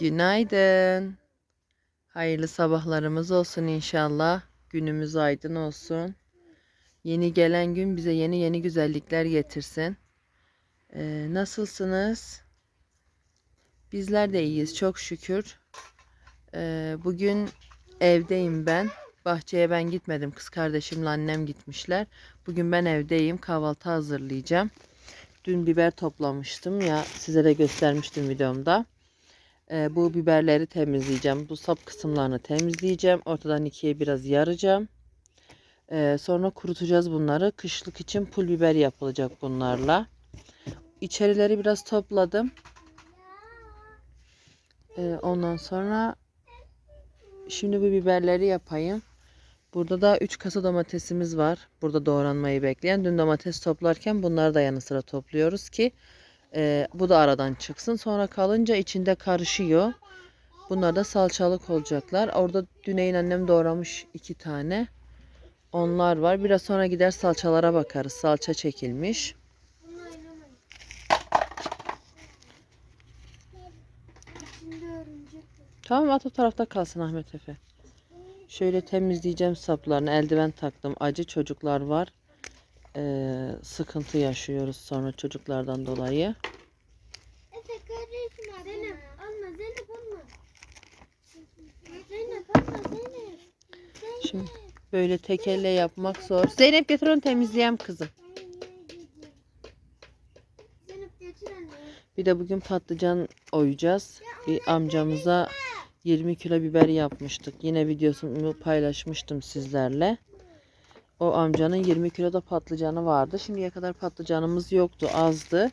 Günaydın. Hayırlı sabahlarımız olsun inşallah. Günümüz aydın olsun. Yeni gelen gün bize yeni yeni güzellikler getirsin. Ee, nasılsınız? Bizler de iyiyiz çok şükür. Ee, bugün evdeyim ben. Bahçeye ben gitmedim. Kız kardeşimle annem gitmişler. Bugün ben evdeyim. Kahvaltı hazırlayacağım. Dün biber toplamıştım ya size de göstermiştim videomda. Ee, bu biberleri temizleyeceğim. Bu sap kısımlarını temizleyeceğim. Ortadan ikiye biraz yaracağım. Ee, sonra kurutacağız bunları. Kışlık için pul biber yapılacak bunlarla. İçerileri biraz topladım. Ee, ondan sonra şimdi bu biberleri yapayım. Burada da 3 kasa domatesimiz var. Burada doğranmayı bekleyen. Dün domates toplarken bunları da yanı sıra topluyoruz ki e, bu da aradan çıksın. Sonra kalınca içinde karışıyor. Bunlar da salçalık olacaklar. Orada Düneyin annem doğramış iki tane. Onlar var. Biraz sonra gider salçalara bakarız. Salça çekilmiş. Tamam at o tarafta kalsın Ahmet Efe. Şöyle temizleyeceğim saplarını. Eldiven taktım. Acı çocuklar var. Ee, sıkıntı yaşıyoruz sonra çocuklardan dolayı. Efe kardeşim abi. Zeynep alma Zeynep alma. Zeynep alma Zeynep. Şimdi böyle tek elle yapmak zor. Zeynep getir onu temizleyeyim kızım. Bir de bugün patlıcan oyacağız. Bir amcamıza 20 kilo biber yapmıştık. Yine videosunu paylaşmıştım sizlerle. O amcanın 20 kilo da patlıcanı vardı. Şimdiye kadar patlıcanımız yoktu, azdı.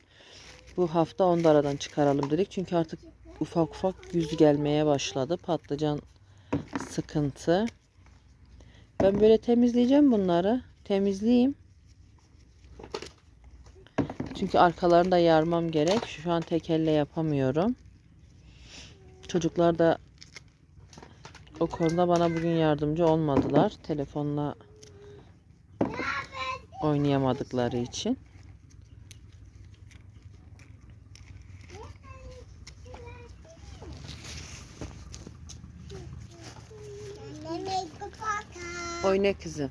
Bu hafta onu da aradan çıkaralım dedik. Çünkü artık ufak ufak yüz gelmeye başladı. Patlıcan sıkıntı. Ben böyle temizleyeceğim bunları. Temizleyeyim. Çünkü arkalarını da yarmam gerek. Şu an tek elle yapamıyorum. Çocuklar da o konuda bana bugün yardımcı olmadılar. Telefonla oynayamadıkları için. Oyna kızım.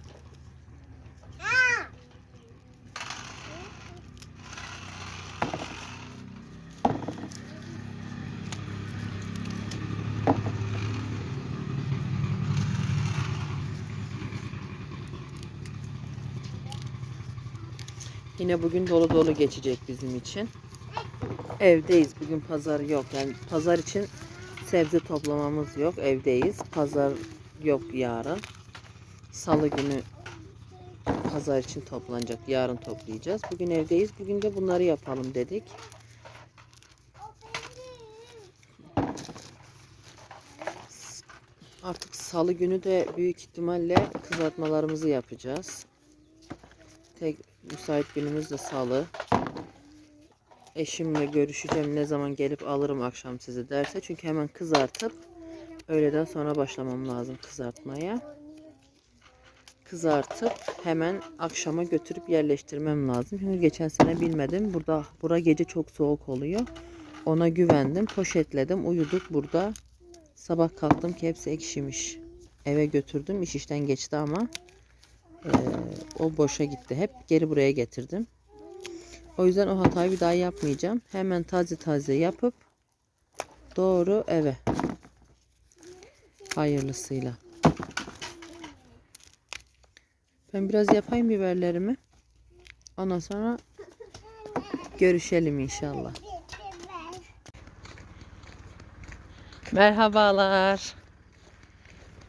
Yine bugün dolu dolu geçecek bizim için. Evdeyiz. Bugün pazar yok. Yani pazar için sebze toplamamız yok. Evdeyiz. Pazar yok yarın. Salı günü pazar için toplanacak. Yarın toplayacağız. Bugün evdeyiz. Bugün de bunları yapalım dedik. Artık salı günü de büyük ihtimalle kızartmalarımızı yapacağız. Tek müsait günümüz de salı. Eşimle görüşeceğim ne zaman gelip alırım akşam sizi derse. Çünkü hemen kızartıp öğleden sonra başlamam lazım kızartmaya. Kızartıp hemen akşama götürüp yerleştirmem lazım. Çünkü geçen sene bilmedim. Burada bura gece çok soğuk oluyor. Ona güvendim. Poşetledim. Uyuduk burada. Sabah kalktım ki hepsi ekşimiş. Eve götürdüm. İş işten geçti ama ee, o boşa gitti. Hep geri buraya getirdim. O yüzden o hatayı bir daha yapmayacağım. Hemen taze taze yapıp doğru eve. Hayırlısıyla. Ben biraz yapayım biberlerimi. Ondan sonra görüşelim inşallah. Merhabalar.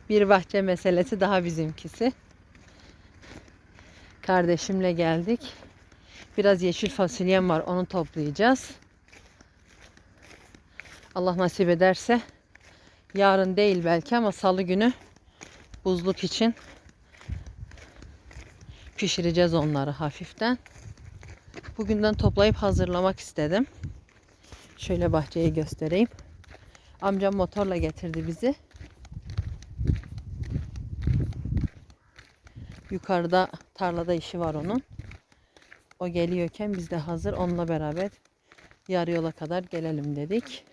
Bir bahçe meselesi daha bizimkisi. Kardeşimle geldik. Biraz yeşil fasulyem var. Onu toplayacağız. Allah nasip ederse yarın değil belki ama salı günü buzluk için pişireceğiz onları hafiften. Bugünden toplayıp hazırlamak istedim. Şöyle bahçeyi göstereyim. Amcam motorla getirdi bizi. Yukarıda tarlada işi var onun. O geliyorken biz de hazır onunla beraber yarı yola kadar gelelim dedik.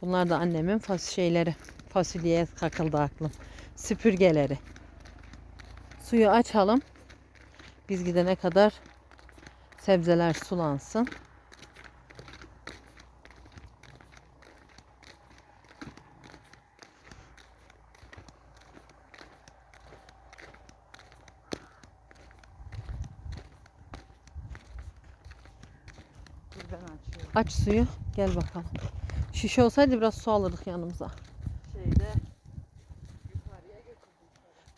Bunlar da annemin fas şeyleri. Fasulyeye takıldı aklım. Süpürgeleri. Suyu açalım. Biz gidene kadar sebzeler sulansın. Aç suyu. Gel bakalım. Şişe olsaydı biraz su alırdık yanımıza.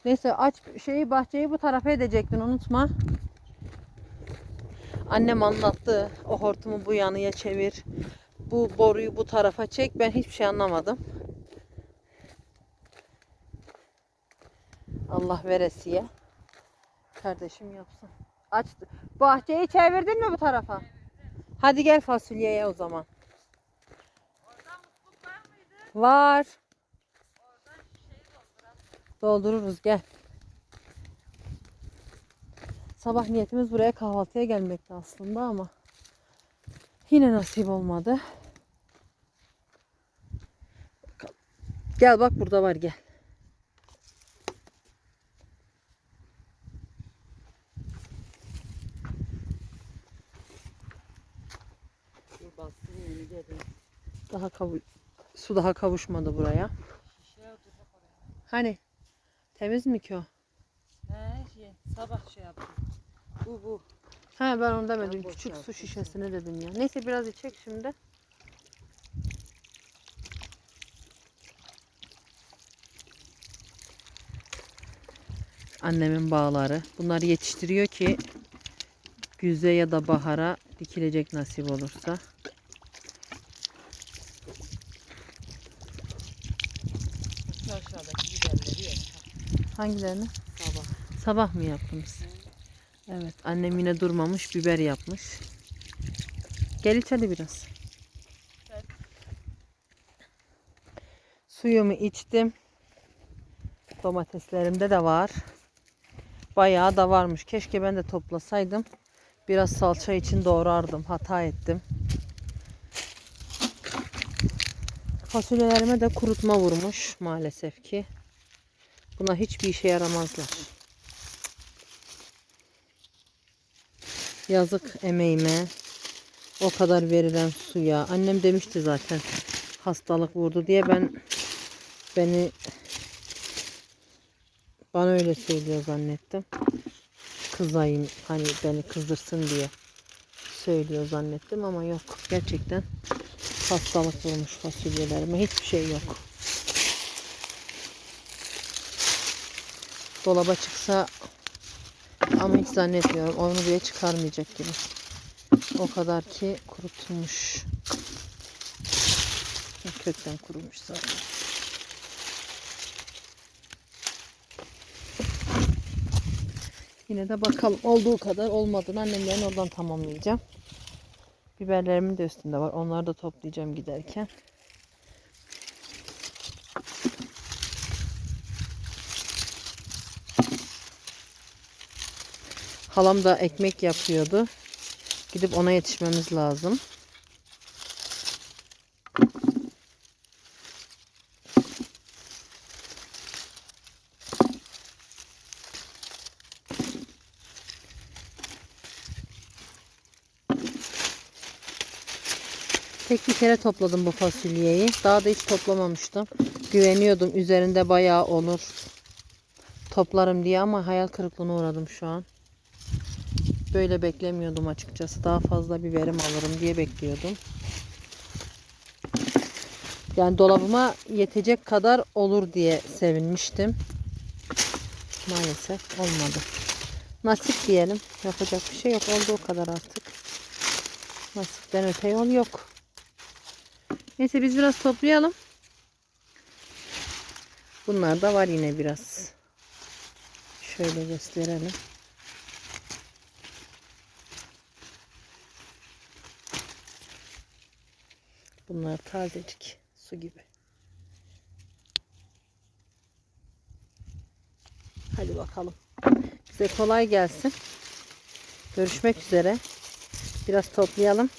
Neyse aç şeyi bahçeyi bu tarafa edecektin unutma. Annem anlattı. O hortumu bu yanıya çevir. Bu boruyu bu tarafa çek. Ben hiçbir şey anlamadım. Allah veresiye. Kardeşim yapsın. Aç. Bahçeyi çevirdin mi bu tarafa? Hadi gel fasulyeye o zaman. Var. Doldururuz gel. Sabah niyetimiz buraya kahvaltıya gelmekti aslında ama yine nasip olmadı. Gel bak burada var gel. Daha kavu su daha kavuşmadı buraya. Hani temiz mi ki o? He şey sabah şey yaptım. Bu bu. Ha ben onu demedim. Ben Küçük su şişesini dedim ya. Neyse biraz içecek şimdi. Annemin bağları. Bunları yetiştiriyor ki güze ya da bahara dikilecek nasip olursa. Şu aşağıdaki biberleri ye. Hangilerini? Sabah. Sabah mı yaptınız? Evet. Annem yine durmamış biber yapmış. Gel iç hadi biraz. Evet. Suyumu içtim. Domateslerimde de var. Bayağı da varmış. Keşke ben de toplasaydım. Biraz salça için doğrardım. Hata ettim. Fasulyelerime de kurutma vurmuş maalesef ki. Buna hiçbir işe yaramazlar. Yazık emeğime. O kadar verilen suya. Annem demişti zaten hastalık vurdu diye ben beni bana öyle söylüyor zannettim. Kızayım hani beni kızdırsın diye söylüyor zannettim ama yok. Gerçekten hastalık vurmuş fasulyelerime. Hiçbir şey yok. Dolaba çıksa ama hiç zannetmiyorum. Onu bile çıkarmayacak gibi. O kadar ki kurutulmuş. Kökten kurumuş zaten. Yine de bakalım olduğu kadar olmadığını annemlerin oradan tamamlayacağım. Biberlerimin de üstünde var. Onları da toplayacağım giderken. Halam da ekmek yapıyordu. Gidip ona yetişmemiz lazım. Tek bir kere topladım bu fasulyeyi. Daha da hiç toplamamıştım. Güveniyordum üzerinde bayağı olur. Toplarım diye ama hayal kırıklığına uğradım şu an. Böyle beklemiyordum açıkçası. Daha fazla bir verim alırım diye bekliyordum. Yani dolabıma yetecek kadar olur diye sevinmiştim. Maalesef olmadı. Nasip diyelim. Yapacak bir şey yok. Oldu o kadar artık. Nasipten öte yol yok. Neyse biz biraz toplayalım. Bunlar da var yine biraz. Şöyle gösterelim. Bunlar tazecik su gibi. Hadi bakalım. Size kolay gelsin. Görüşmek üzere. Biraz toplayalım.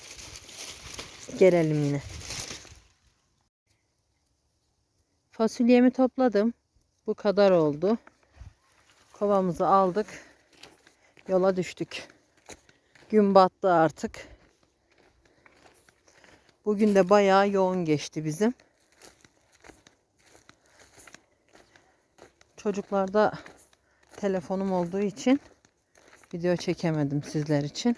Gelelim yine. Fasulyemi topladım. Bu kadar oldu. Kovamızı aldık. Yola düştük. Gün battı artık. Bugün de bayağı yoğun geçti bizim. Çocuklarda telefonum olduğu için video çekemedim sizler için.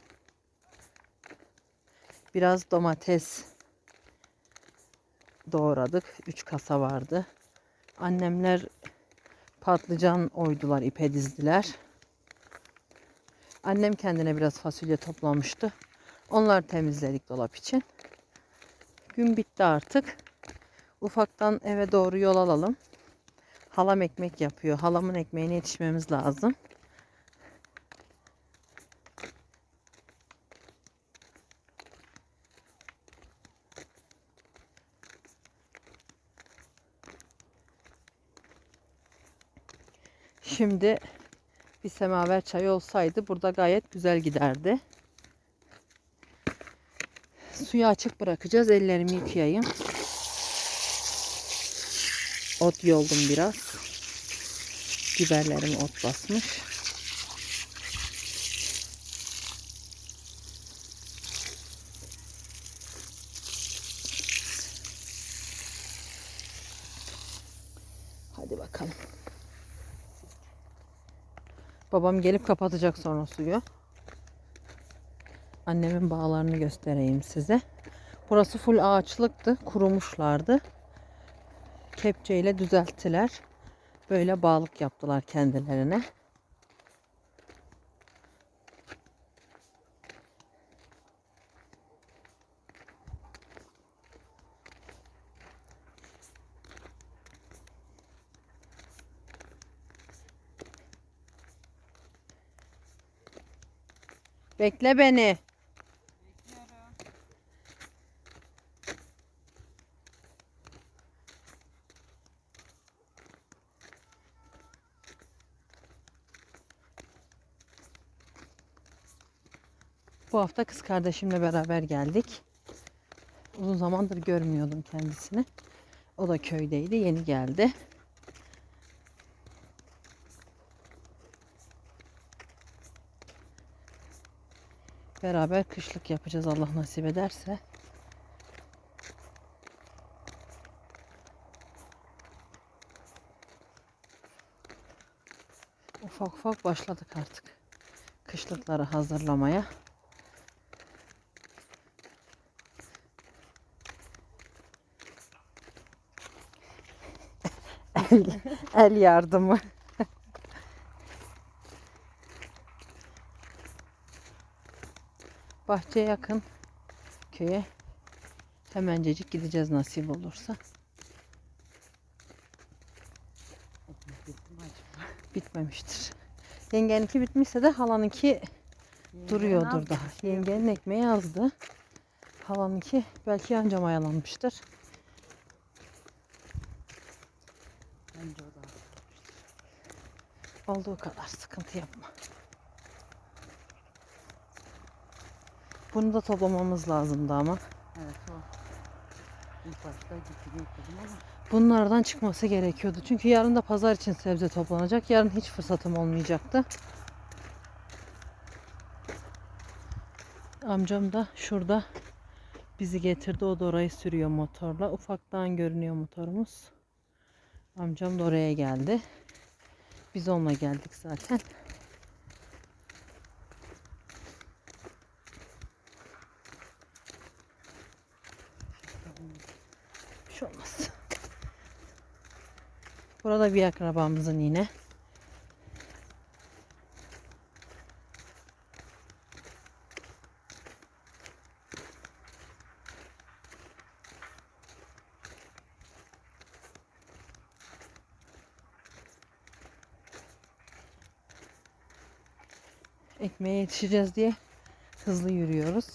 Biraz domates doğradık. 3 kasa vardı. Annemler patlıcan oydular, ipe dizdiler. Annem kendine biraz fasulye toplamıştı. Onlar temizledik dolap için. Gün bitti artık. Ufaktan eve doğru yol alalım. Halam ekmek yapıyor. Halamın ekmeğine yetişmemiz lazım. Şimdi bir semaver çayı olsaydı burada gayet güzel giderdi. Suyu açık bırakacağız. Ellerimi yıkayayım. Ot yoldum biraz. Biberlerim ot basmış. Hadi bakalım. Babam gelip kapatacak sonra suyu. Annemin bağlarını göstereyim size. Burası full ağaçlıktı. Kurumuşlardı. Kepçeyle düzelttiler. Böyle bağlık yaptılar kendilerine. Bekle beni. Bu hafta kız kardeşimle beraber geldik. Uzun zamandır görmüyordum kendisini. O da köydeydi, yeni geldi. Beraber kışlık yapacağız Allah nasip ederse. Ufak ufak başladık artık. Kışlıkları hazırlamaya. El, el yardımı. Bahçeye yakın köye hemencecik gideceğiz nasip olursa. Bitmemiştir. Yengeninki bitmişse de halanınki duruyordur daha. Yengenin ekmeği azdı. Halanınki belki anca mayalanmıştır. Bence o da. Olduğu kadar sıkıntı yapma. Bunu da toplamamız lazımdı ama. Evet o. İlk başta gitti getirdim ama. Bunlardan çıkması gerekiyordu. Çünkü yarın da pazar için sebze toplanacak. Yarın hiç fırsatım olmayacaktı. Amcam da şurada bizi getirdi. O da orayı sürüyor motorla. Ufaktan görünüyor motorumuz. Amcam da oraya geldi. Biz onunla geldik zaten. Bir şey olmaz. Burada bir akrabamızın yine. Ekmeğe yetişeceğiz diye hızlı yürüyoruz.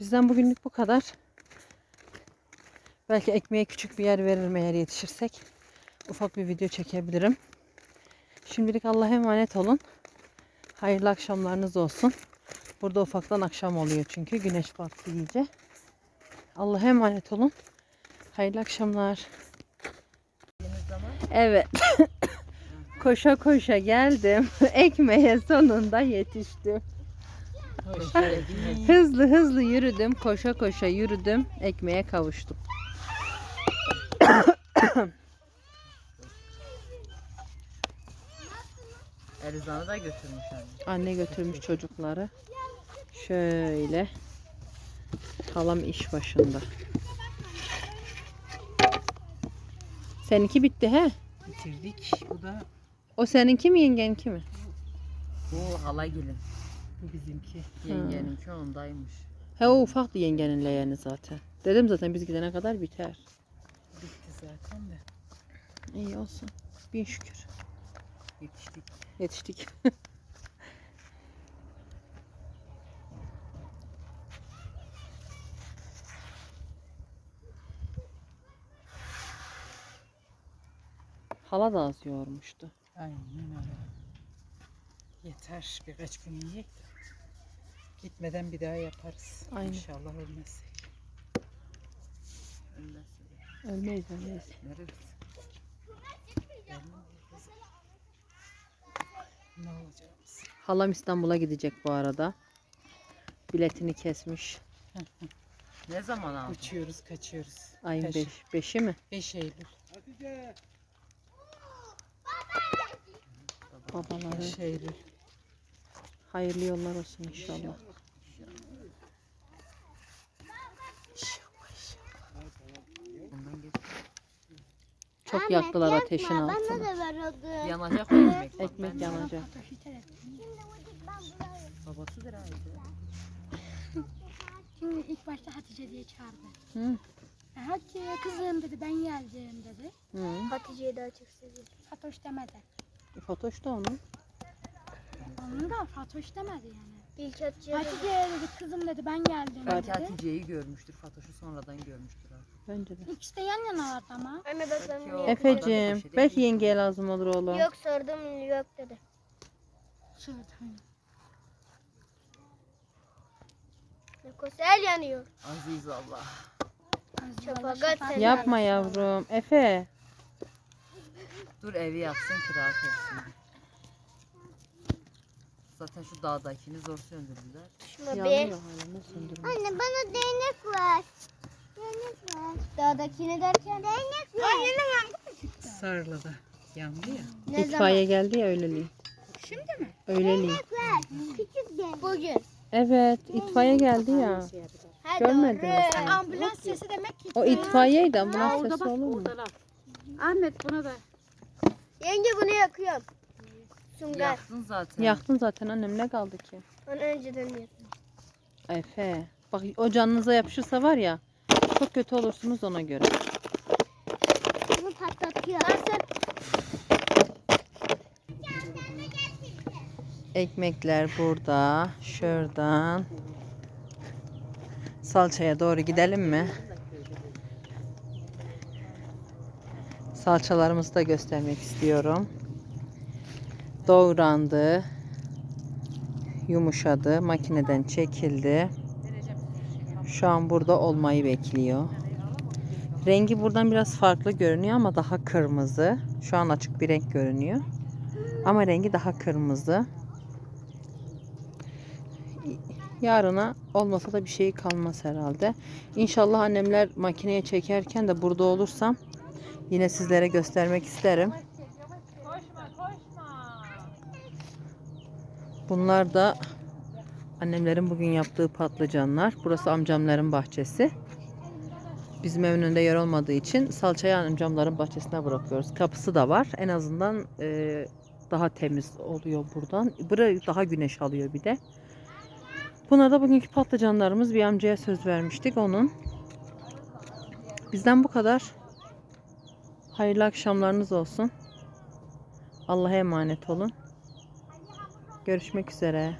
Bizden bugünlük bu kadar. Belki ekmeğe küçük bir yer veririm eğer yetişirsek. Ufak bir video çekebilirim. Şimdilik Allah'a emanet olun. Hayırlı akşamlarınız olsun. Burada ufaktan akşam oluyor çünkü güneş battı iyice. Allah'a emanet olun. Hayırlı akşamlar. Evet. koşa koşa geldim. Ekmeğe sonunda yetiştim. Hızlı hızlı yürüdüm. Koşa koşa yürüdüm. Ekmeğe kavuştum. Erzan'ı da götürmüş anne. Anne götürmüş çocukları. Şöyle. Halam iş başında. Seninki bitti he? Bitirdik. Bu da O seninki mi yengenki mi? bu hala gelin. Bu bizimki. Yengeninki ondaymış. He o ufaktı yengenin leğeni zaten. Dedim zaten biz gidene kadar biter. Bitti zaten de. İyi olsun. Bin şükür. Yetiştik. Yetiştik. Hala da az yoğurmuştu. Aynen öyle. Yeter birkaç gün yiyek de. Gitmeden bir daha yaparız. Aynen. İnşallah ölmezsek. Ölmezsek. Ölmeyiz ölmeyiz. Neresi? Ne olacağımız? Halam İstanbul'a gidecek bu arada. Biletini kesmiş. Ne zaman aldın? Uçuyoruz, kaçıyoruz. Ayın Kaç- 5, 5'i mi? 5 Eylül. Babaları. 5 Eylül. Hayırlı yollar olsun inşallah. Çok yaktılar ateşin Bana altını. da ver Yanacak mı ekmek? Ekmek ben- yanacak. Babasıdır abi. Şimdi ilk başta Hatice diye çağırdı. Hı. Hatice kızım dedi ben geldim dedi. Hı. Hatice'yi daha çok seviyorum. Fatoş demedi. Fatoş da onun. Onun da Fatoş demedi yani. İlk Hatice'ye Hatice dedi kızım dedi ben geldim Belki dedi. Hatice'yi görmüştür. Fatoş'u sonradan görmüştür abi. Bence de. İkisi de yan yanalardı ama. Anne bak ben bunu Yok. yapacağım. Efeciğim, belki yengeye lazım olur oğlum. Yok sordum yok dedi. Sırdı. Kosel yanıyor. Aziz Allah. Şafakat sen Yapma yavrum. Efe. Dur evi yapsın kira etsin. Zaten şu dağdakini zor söndürdüler. Şuna bir. Yanıyor hala ne söndürme. Anne bana değnek ver. Değnek ver. Dağdakini derken değnek ver. Anne Sarlı'da yandı ya. ne İtfaiye geldi ya öyleliği. Şimdi mi? Öyleliği. ver? Küçük değnek. Bugün. Evet, itfaiye geldi ya. Ha, Görmediniz mi? Ambulans sesi demek ki. O itfaiyeydi ambulans sesi olur mu? Ahmet buna da. Yenge bunu yakıyorum. Sungar. Yaktın zaten. Yaktın zaten annem ne kaldı ki? Onu önceden yaktım. Efe. Bak o canınıza yapışırsa var ya çok kötü olursunuz ona göre. Bunu patlatıyor. Ekmekler burada. Şuradan. Salçaya doğru gidelim mi? Salçalarımızı da göstermek istiyorum. Doğrandı. Yumuşadı. Makineden çekildi. Şu an burada olmayı bekliyor. Rengi buradan biraz farklı görünüyor ama daha kırmızı. Şu an açık bir renk görünüyor. Ama rengi daha kırmızı. Yarına olmasa da bir şey kalmaz herhalde. İnşallah annemler makineye çekerken de burada olursam yine sizlere göstermek isterim. Bunlar da annemlerin bugün yaptığı patlıcanlar. Burası amcamların bahçesi. Bizim evin önünde yer olmadığı için salçayı amcamların bahçesine bırakıyoruz. Kapısı da var. En azından e, daha temiz oluyor buradan. Buraya daha güneş alıyor bir de. Bunlar da bugünkü patlıcanlarımız. Bir amcaya söz vermiştik onun. Bizden bu kadar. Hayırlı akşamlarınız olsun. Allah'a emanet olun. Görüşmek üzere.